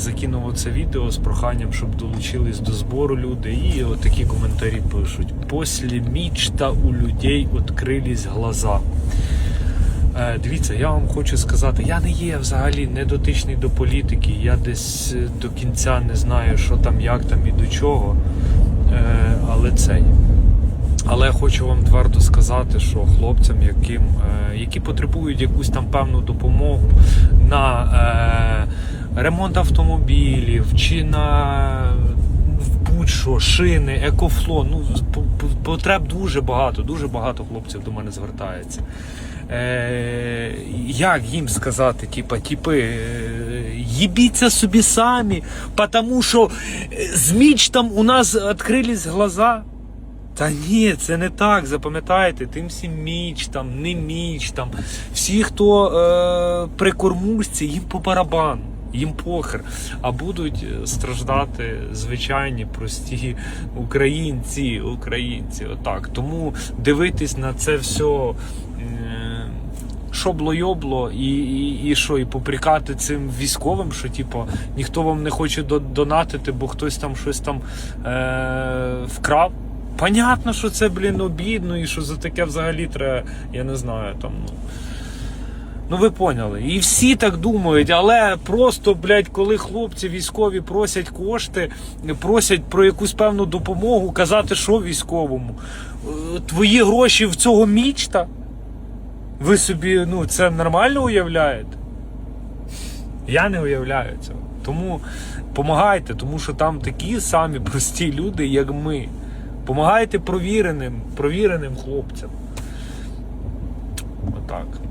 закинув це відео з проханням, щоб долучились до збору люди. І отакі коментарі пишуть: Після мічта у людей відкрились глаза. Е, Дивіться, я вам хочу сказати, я не є взагалі не дотичний до політики. Я десь е, до кінця не знаю, що там, як там і до чого. Е, Але цей. Але я хочу вам твердо сказати, що хлопцям, яким, які потребують якусь там певну допомогу на ремонт автомобілів чи на будь-що, шини, екофло. Ну, по- по- потреб дуже багато, дуже багато хлопців до мене звертається. Е, як їм сказати, типа, типи, е, їбіться собі самі, тому що е, з мічтом у нас відкрились глаза. Та ні, це не так. Запам'ятайте, тим всім міч там, не міч там. Всі, хто е, при кормушці, їм по барабану, їм похер. А будуть е, страждати звичайні прості українці, українці. Отак. Тому дивитись на це все. е, Шобло-йобло і, і, і що, і попрікати цим військовим, що типу, ніхто вам не хоче донатити, бо хтось там щось там е- вкрав. Понятно, що це, блін, обідно, і що за таке взагалі треба, я не знаю, там, ну. Ну ви поняли. І всі так думають, але просто, блядь, коли хлопці військові просять кошти, просять про якусь певну допомогу, казати, що військовому. Е, Твої гроші в цього мічта. Ви собі, ну, це нормально уявляєте? Я не уявляю цього. Тому помагайте, тому що там такі самі прості люди, як ми. Помагайте провіреним, провіреним хлопцям. Отак.